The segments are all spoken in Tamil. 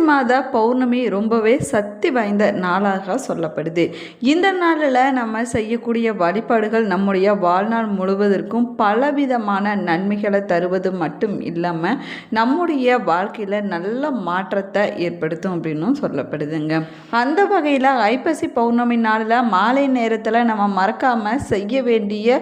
ஐப்பசி மாத பௌர்ணமி ரொம்பவே சக்தி வாய்ந்த நாளாக சொல்லப்படுது. இந்த நாளில் நம்ம செய்யக்கூடிய வழிபாடுகள் நம்முடைய வாழ்நாள் முழுவதற்கும் பலவிதமான நன்மைகளை தருவது மட்டும் இல்லாமல் நம்முடைய வாழ்க்கையில் நல்ல மாற்றத்தை ஏற்படுத்தும் அப்படின்னும் சொல்லப்படுதுங்க. அந்த வகையில் ஐப்பசி பௌர்ணமி நாளில் மாலை நேரத்தில் நம்ம மறக்காமல் செய்ய வேண்டிய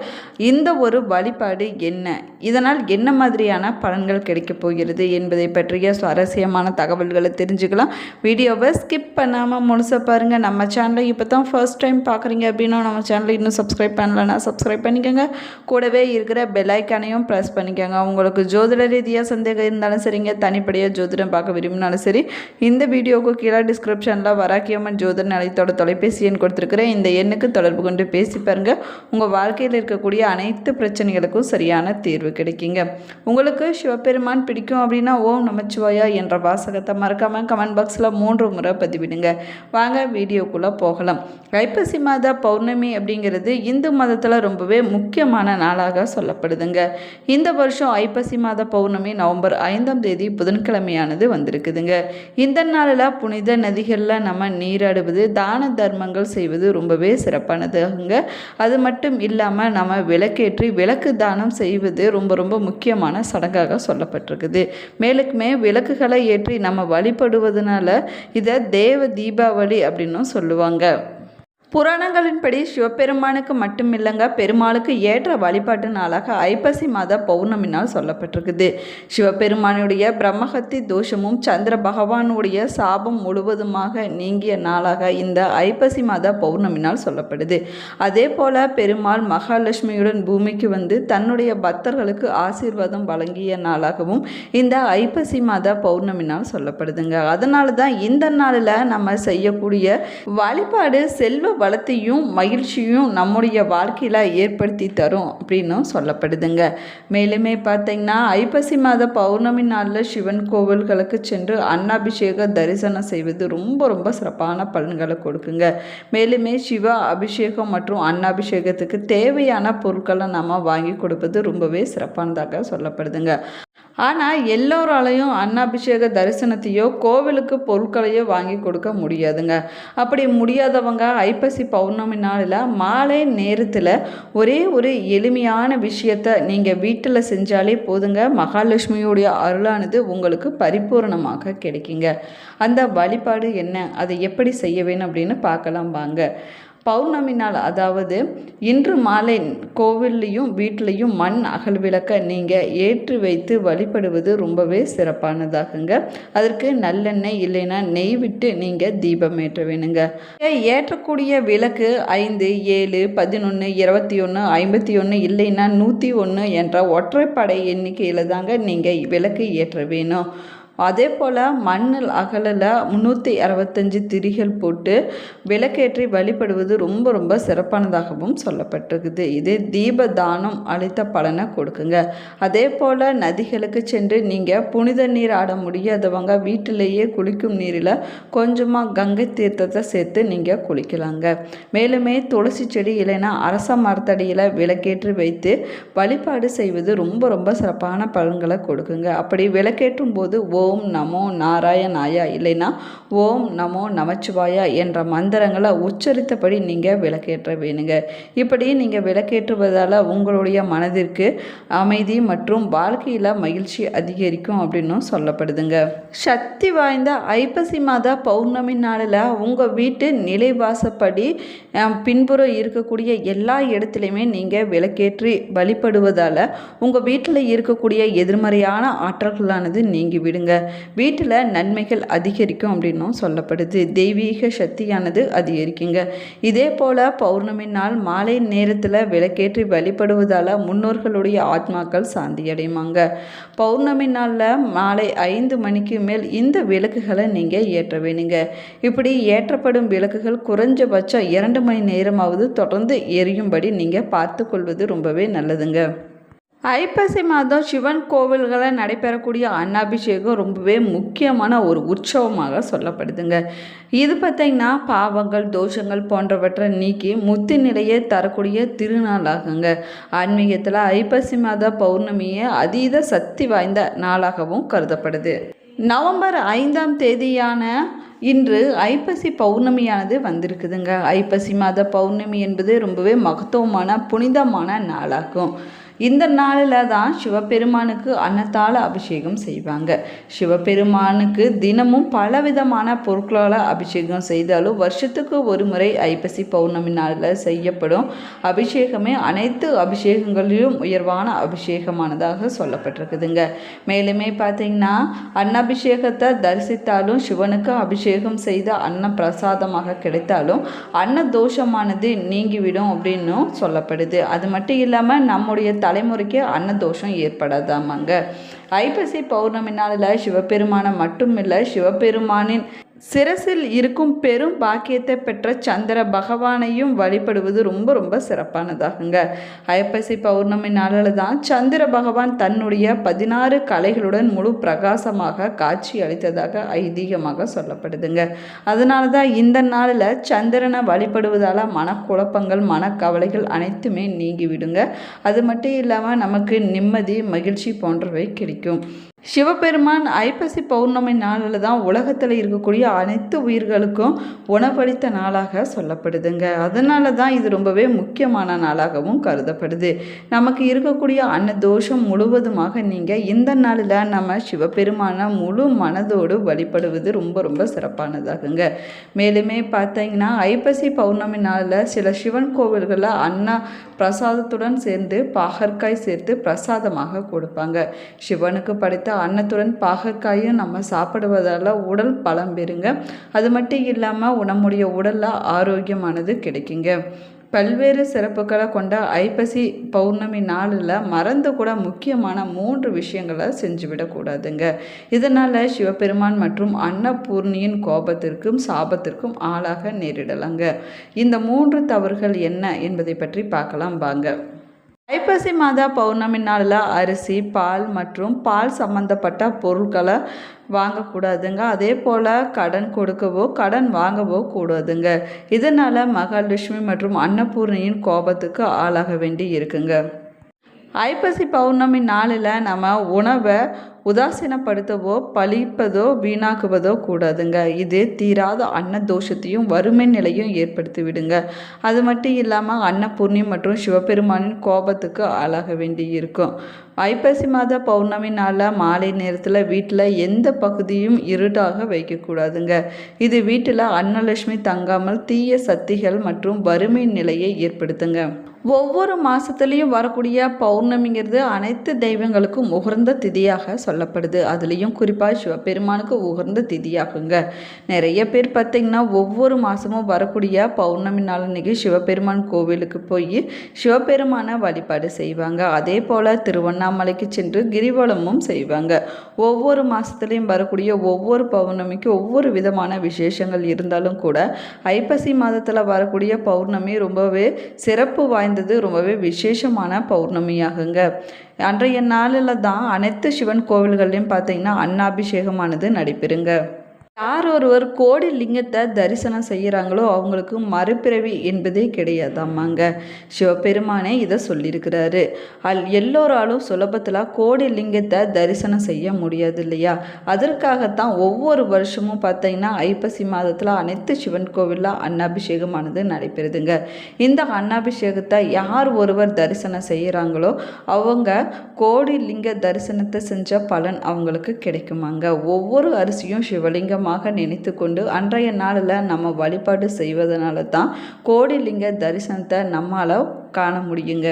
இந்த ஒரு வழிபாடு என்ன? இதனால் என்ன மாதிரியான பலன்கள் கிடைக்கப் போகிறது என்பதை பற்றிய சுவாரஸ்யமான தகவல்களை தெரிஞ்சுக்கலாம். வீடியோவை ஸ்கிப் பண்ணாமல் முழுசாக பாருங்கள் நம்ம சேனலை இப்போ தான் ஃபர்ஸ்ட் டைம் பார்க்குறீங்க அப்படின்னா நம்ம சேனலை இன்னும் சப்ஸ்கிரைப் பண்ணலன்னா சப்ஸ்கிரைப் பண்ணிக்கோங்க. கூடவே இருக்கிற பெலைக்கானையும் ப்ரெஸ் பண்ணிக்கோங்க. உங்களுக்கு ஜோதிட ரீதியாக சந்தேகம் இருந்தாலும் சரிங்க தனிப்படியாக ஜோதிடம் பார்க்க விரும்பினாலும் சரி இந்த வீடியோவுக்கு கீழே டிஸ்கிரிப்ஷனில் வராக்கியம்மன் ஜோதிட நிலையத்தோட தொலைபேசி எண் கொடுத்துருக்குறேன். இந்த எண்ணுக்கு தொடர்பு கொண்டு பேசி பாருங்கள் உங்கள் வாழ்க்கையில் இருக்கக்கூடிய அனைத்து பிரச்சனைகளுக்கும் சரியான தீர்வு கிடைக்குங்க. உங்களுக்கு சிவபெருமான் பிடிக்கும் அப்படின்னா ஓம் நமச்சிவாயா என்ற வாசகத்தை மறக்க மறக்காமல் கமெண்ட் பாக்ஸில் மூன்று முறை பதிவிடுங்க. வாங்க வீடியோக்குள்ளே போகலாம். ஐப்பசி மாத பௌர்ணமி அப்படிங்கிறது இந்து மதத்தில் ரொம்பவே முக்கியமான நாளாக சொல்லப்படுதுங்க. இந்த வருஷம் ஐப்பசி மாத பௌர்ணமி நவம்பர் ஐந்தாம் தேதி புதன்கிழமையானது வந்திருக்குதுங்க. இந்த நாளில் புனித நதிகளில் நம்ம நீராடுவது தான தர்மங்கள் செய்வது ரொம்பவே சிறப்பானதுங்க. அது மட்டும் இல்லாமல் நம்ம விளக்கேற்றி விளக்கு தானம் செய்வது ரொம்ப ரொம்ப முக்கியமான சடங்காக சொல்லப்பட்டிருக்குது. மேலுக்குமே விளக்குகளை ஏற்றி நம்ம வழிபடுவதனால இதை தேவ தீபாவளி அப்படின்னும் சொல்லுவாங்க. புராணங்களின்படி சிவபெருமானுக்கு மட்டும் இல்லைங்க பெருமாளுக்கு ஏற்ற வழிபாட்டு நாளாக ஐப்பசி மாத பௌர்ணமி நாள் சொல்லப்பட்டிருக்குது. சிவபெருமானுடைய பிரம்மஹத்தி தோஷமும் சந்திர பகவானுடைய சாபம் முழுவதுமாக நீங்கிய நாளாக இந்த ஐப்பசி மாத பௌர்ணமி நாள் சொல்லப்படுது. அதே போல பெருமாள் மகாலட்சுமியுடன் பூமிக்கு வந்து தன்னுடைய பக்தர்களுக்கு ஆசீர்வாதம் வழங்கிய நாளாகவும் இந்த ஐப்பசி மாத பௌர்ணமி நாள் சொல்லப்படுதுங்க. அதனால தான் இந்த நாளில் நம்ம செய்யக்கூடிய வழிபாடு செல்வ வளத்தையும் மகிழ்ச்சியும் நம்முடைய வாழ்க்கையில் ஏற்படுத்தி தரும் அப்படின்னும் சொல்லப்படுதுங்க. மேலுமே பார்த்தீங்கன்னா ஐப்பசி மாத பௌர்ணமி நாளில் சிவன் கோவில்களுக்கு சென்று அன்னாபிஷேக தரிசனம் செய்வது ரொம்ப ரொம்ப சிறப்பான பலன்களை கொடுக்குங்க. மேலுமே சிவ அபிஷேகம் மற்றும் அன்னாபிஷேகத்துக்கு தேவையான பொருட்களை நம்ம வாங்கி கொடுப்பது ரொம்பவே சிறப்பானதாக சொல்லப்படுதுங்க. ஆனால் எல்லோராலையும் அன்னாபிஷேக தரிசனத்தையோ கோவிலுக்கு பொருட்களையோ வாங்கி கொடுக்க முடியாதுங்க. அப்படி முடியாதவங்க ஐப்பசி பௌர்ணமி நாளில் மாலை நேரத்தில் ஒரே ஒரு எளிமையான விஷயத்தை நீங்கள் வீட்டில் செஞ்சாலே போதுங்க. மகாலட்சுமியுடைய அருளானது உங்களுக்கு பரிபூர்ணமாக கிடைக்குங்க. அந்த வழிபாடு என்ன? அதை எப்படி செய்ய வேணும் அப்படின்னு பார்க்கலாம் வாங்க. பௌர்ணமி நாள் அதாவது இன்று மாலை கோவில்லையும் வீட்லேயும் மண் அகல் விளக்க நீங்கள் ஏற்றி வைத்து வழிபடுவது ரொம்பவே சிறப்பானதாகுங்க. அதற்கு நல்லெண்ணெய் இல்லைன்னா நெய் விட்டு நீங்கள் தீபம் ஏற்ற வேணுங்க. ஏற்றக்கூடிய விளக்கு ஐந்து ஏழு பதினொன்று இருபத்தி ஒன்று ஐம்பத்தி ஒன்று இல்லைன்னா நூற்றி ஒன்று என்ற ஒற்றைப்படை எண்ணிக்கையில் தாங்க நீங்கள் விளக்கு ஏற்ற வேணும். அதே போல் மண்ணில் அகலில் முந்நூற்றி அறுபத்தஞ்சு திரிகள் போட்டு விளக்கேற்றி வழிபடுவது ரொம்ப ரொம்ப சிறப்பானதாகவும் சொல்லப்பட்டிருக்குது. இது தீப தானம் அளித்த பலனை கொடுக்குங்க. அதே போல் நதிகளுக்கு சென்று நீங்கள் புனித நீர் ஆட முடியாதவங்க வீட்டிலேயே குளிக்கும் நீரில் கொஞ்சமாக கங்கை தீர்த்தத்தை சேர்த்து நீங்கள் குளிக்கலாங்க. மேலுமே துளசி செடி இல்லைன்னா அரச மரத்தடியில் விளக்கேற்றி வைத்து வழிபாடு செய்வது ரொம்ப ரொம்ப சிறப்பான பலன்களை கொடுக்குங்க. அப்படி விளக்கேற்றும் போது ஓ ஓம் நமோ நாராயணாயா இல்லைன்னா ஓம் நமோ நமச்சிவாயா என்ற மந்திரங்களை உச்சரித்தபடி நீங்கள் விளக்கேற்ற வேணுங்க. இப்படி நீங்கள் விளக்கேற்றுவதால் உங்களுடைய மனதிற்கு அமைதி மற்றும் வாழ்க்கையில் மகிழ்ச்சி அதிகரிக்கும் அப்படின்னும் சொல்லப்படுதுங்க. சக்தி வாய்ந்த ஐப்பசி மாத பௌர்ணமி நாளில் உங்கள் வீட்டு நிலைவாசப்படி பின்புறம் இருக்கக்கூடிய எல்லா இடத்துலையுமே நீங்கள் விளக்கேற்றி வழிபடுவதால் உங்கள் வீட்டில் இருக்கக்கூடிய எதிர்மறையான ஆற்றல்களானது நீங்கி விடுங்க. வீட்டில் நன்மைகள் அதிகரிக்கும் அப்படின்னும் சொல்லப்படுது. தெய்வீக சக்தியானது அதிகரிக்குங்க. இதே போல் பௌர்ணமி நாள் மாலை நேரத்தில் விளக்கேற்றி வழிபடுவதால் முன்னோர்களுடைய ஆத்மாக்கள் சாந்தி அடையுமாங்க பௌர்ணமி நாளில் மாலை ஐந்து மணிக்கு மேல் இந்த விளக்குகளை நீங்கள் ஏற்ற வேணுங்க. இப்படி ஏற்றப்படும் விளக்குகள் குறைஞ்சபட்சம் இரண்டு மணி நேரமாவது தொடர்ந்து எரியும்படி நீங்கள் பார்த்து கொள்வது ரொம்பவே நல்லதுங்க. ஐப்பசி மாதம் சிவன் கோவில்களில் நடைபெறக்கூடிய அன்னாபிஷேகம் ரொம்பவே முக்கியமான ஒரு உற்சவமாக சொல்லப்படுதுங்க. இது பார்த்திங்கன்னா பாவங்கள் தோஷங்கள் போன்றவற்றை நீக்கி முத்தி நிலையை தரக்கூடிய திருநாளாகுங்க. ஆன்மீகத்தில் ஐப்பசி மாத பௌர்ணமியை அதீத சக்தி வாய்ந்த நாளாகவும் கருதப்படுது. நவம்பர் ஐந்தாம் தேதியான இன்று ஐப்பசி பௌர்ணமியானது வந்திருக்குதுங்க. ஐப்பசி மாத பௌர்ணமி என்பது ரொம்பவே மகத்துவமான புனிதமான நாளாகும். இந்த நாளில் தான் சிவபெருமானுக்கு அன்னத்தால் அபிஷேகம் செய்வாங்க. சிவபெருமானுக்கு தினமும் பலவிதமான பொருட்களால் அபிஷேகம் செய்தாலும் வருஷத்துக்கு ஒரு முறை ஐப்பசி பௌர்ணமி நாளில் செய்யப்படும் அபிஷேகமே அனைத்து அபிஷேகங்களிலும் உயர்வான அபிஷேகமானதாக சொல்லப்பட்டிருக்குதுங்க. மேலுமே பார்த்தீங்கன்னா அன்னபிஷேகத்தை தரிசித்தாலும் சிவனுக்கு அபிஷேகம் செய்த அன்ன பிரசாதமாக கிடைத்தாலும் அன்ன தோஷமானது நீங்கிவிடும் அப்படின்னும் சொல்லப்படுது. அது மட்டும் இல்லாமல் நம்முடைய தலைமுறைக்கு அன்னதோஷம் ஏற்படாதாமாங்க. ஐப்பசி பௌர்ணமி நாளில் சிவபெருமானை மட்டுமில்லை சிவபெருமானின் சிரசில் இருக்கும் பெரும் பாக்கியத்தை பெற்ற சந்திர பகவானையும் வழிபடுவது ரொம்ப ரொம்ப சிறப்பானதாகுங்க. ஐப்பசி பௌர்ணமி நாளில் தான் சந்திர பகவான் தன்னுடைய பதினாறு கலைகளுடன் முழு பிரகாசமாக காட்சி அளித்ததாக ஐதீகமாக சொல்லப்படுதுங்க. அதனால தான் இந்த நாளில் சந்திரனை வழிபடுவதால் மனக்குழப்பங்கள் மனக்கவலைகள் அனைத்துமே நீங்கிவிடுங்க. அது மட்டும் இல்லாமல் நமக்கு நிம்மதி மகிழ்ச்சி போன்றவை கிடைக்கும். சிவபெருமான் ஐப்பசி பௌர்ணமி நாளில் தான் உலகத்தில் இருக்கக்கூடிய அனைத்து உயிர்களுக்கும் உணவளித்த நாளாக சொல்லப்படுதுங்க. அதனால தான் இது ரொம்பவே முக்கியமான நாளாகவும் கருதப்படுது. நமக்கு இருக்கக்கூடிய அன்ன தோஷம் முழுவதுமாக நீங்கள் இந்த நாளில் நம்ம சிவபெருமானை முழு மனதோடு வழிபடுவது ரொம்ப ரொம்ப சிறப்பானதாகுங்க. மேலுமே பார்த்தீங்கன்னா ஐப்பசி பௌர்ணமி நாளில் சில சிவன் கோவில்களில் அன்ன பிரசாதத்துடன் சேர்ந்து பாகற்காய் சேர்த்து பிரசாதமாக கொடுப்பாங்க. சிவனுக்கு படைத்த அன்னத்துடன் பாகற்காயும் நம்ம சாப்பிடுவதால் உடல் பலம் பெறுங்க. அது மட்டும் இல்லாமல் நம்முடைய உடலில் ஆரோக்கியமானது கிடைக்குங்க. பல்வேறு சிறப்புகளை கொண்ட ஐப்பசி பௌர்ணமி நாளில் மறந்து கூட முக்கியமான மூன்று விஷயங்களை செஞ்சுவிடக்கூடாதுங்க இதனால் சிவபெருமான் மற்றும் அன்னபூர்ணியின் கோபத்திற்கும் சாபத்திற்கும் ஆளாக நேரிடலாங்க. இந்த மூன்று தவறுகள் என்ன என்பதை பற்றி பார்க்கலாம் வாங்க. ஐப்பசி மாதா பௌர்ணமி நாளில் அரிசி பால் மற்றும் பால் சம்பந்தப்பட்ட பொருட்களை வாங்கக்கூடாதுங்க. அதே போல் கடன் கொடுக்கவோ கடன் வாங்கவோ கூடாதுங்க. இதனால் மகாலட்சுமி மற்றும் அன்னபூர்ணியின் கோபத்துக்கு ஆளாக வேண்டி இருக்குங்க. ஐப்பசி பௌர்ணமி நாளில் நம்ம உணவை உதாசீனப்படுத்தவோ பழிப்பதோ வீணாக்குவதோ கூடாதுங்க. இது தீராத அன்ன தோஷத்தையும் வறுமை நிலையும் ஏற்படுத்தி விடுங்க அது மட்டும் இல்லாமல் அன்னபூர்ணி மற்றும் சிவபெருமானின் கோபத்துக்கு ஆளாக வேண்டி இருக்கும் ஐப்பசி மாத பௌர்ணமி நாளில் மாலை நேரத்தில் வீட்டில் எந்த பகுதியும் இருட்டாக வைக்கக்கூடாதுங்க. இது வீட்டில் அன்னலட்சுமி தங்காமல் தீய சக்திகள் மற்றும் வறுமை நிலையை ஏற்படுத்துங்க. ஒவ்வொரு மாதத்துலேயும் வரக்கூடிய பௌர்ணமிங்கிறது அனைத்து தெய்வங்களுக்கும் உகர்ந்த திதியாக சொல்லப்படுது. அதுலேயும் குறிப்பாக சிவபெருமானுக்கு உகர்ந்த திதியாகுங்க. நிறைய பேர் பார்த்திங்கன்னா ஒவ்வொரு மாதமும் வரக்கூடிய பௌர்ணமி நாள் அன்றைக்கி சிவபெருமான் கோவிலுக்கு போய் சிவபெருமானை வழிபாடு செய்வாங்க. அதே போல் திருவண்ணாமலைக்கு சென்று கிரிவலமும் செய்வாங்க. ஒவ்வொரு மாதத்துலேயும் வரக்கூடிய ஒவ்வொரு பௌர்ணமிக்கு ஒவ்வொரு விதமான விசேஷங்கள் இருந்தாலும் கூட ஐப்பசி மாதத்தில் வரக்கூடிய பௌர்ணமி ரொம்பவே சிறப்பு அமைந்தது ரொம்பவே விசேஷமான பௌர்ணமியாகுங்க. அன்றைய நாளில் தான் அனைத்து சிவன் கோவில்கள்லையும் பார்த்தீங்கன்னா அன்னாபிஷேகமானது நடைபெறுங்க. யார் ஒருவர் கோடி லிங்கத்தை தரிசனம் செய்கிறாங்களோ அவங்களுக்கு மறுபிறவி என்பதே கிடையாதாமாங்க. சிவபெருமானே இதை சொல்லியிருக்கிறாரு. அல் எல்லோராலும் சுலபத்தில் கோடி லிங்கத்தை தரிசனம் செய்ய முடியாது இல்லையா அதற்காகத்தான் ஒவ்வொரு வருஷமும் பார்த்தீங்கன்னா ஐப்பசி மாதத்தில் அனைத்து சிவன் கோவிலில் அன்னாபிஷேகமானது நடைபெறுதுங்க. இந்த அன்னாபிஷேகத்தை யார் ஒருவர் தரிசனம் செய்கிறாங்களோ அவங்க கோடி லிங்க தரிசனத்தை செஞ்ச பலன் அவங்களுக்கு கிடைக்குமாங்க. ஒவ்வொரு அரிசியும் சிவலிங்கம் தெய்வமாக நினைத்து கொண்டு அன்றைய நாளில் நம்ம வழிபாடு செய்வதனால தான் கோடிலிங்க தரிசனத்தை நம்மளால் காண முடியுங்க.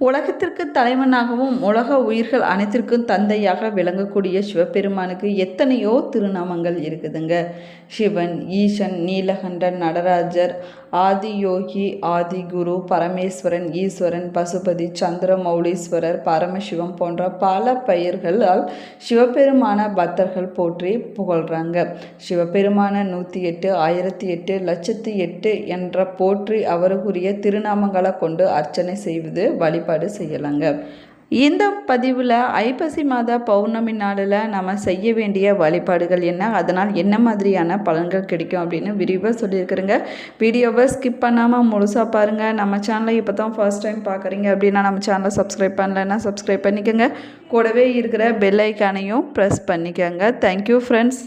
உலகத்திற்கு தலைவனாகவும் உலக உயிர்கள் அனைத்திற்கும் தந்தையாக விளங்கக்கூடிய சிவபெருமானுக்கு எத்தனையோ திருநாமங்கள் இருக்குதுங்க. சிவன் ஈசன் நீலகண்டன் நடராஜர் ஆதியோகி ஆதிகுரு பரமேஸ்வரன் ஈஸ்வரன் பசுபதி சந்திர மௌலீஸ்வரர் பரமசிவம் போன்ற பல பெயர்களால் சிவபெருமான பக்தர்கள் போற்றி புகழ்கிறாங்க சிவபெருமான நூற்றி எட்டு ஆயிரத்தி எட்டு லட்சத்தி எட்டு என்ற போற்றி அவருக்குரிய திருநாமங்களை கொண்டு அர்ச்சனை செய்வது வழி வழிபாடு செய்யலாங்க. இந்த பதிவில் ஐப்பசி மாத பௌர்ணமி நாளில் நம்ம செய்ய வேண்டிய வழிபாடுகள் என்ன? அதனால் என்ன மாதிரியான பலன்கள் கிடைக்கும் அப்படின்னு விரிவாக சொல்லியிருக்கிறேங்க. வீடியோவை ஸ்கிப் பண்ணாமல் முழுசாக பாருங்கள் நம்ம சேனலை இப்போ தான் ஃபர்ஸ்ட் டைம் பார்க்குறீங்க அப்படின்னா நம்ம சேனலை சப்ஸ்கிரைப் பண்ணலைன்னா சப்ஸ்கிரைப் பண்ணிக்கோங்க. கூடவே இருக்கிற பெல் ஐக்கானையும் ப்ரெஸ் பண்ணிக்கோங்க. Thank you friends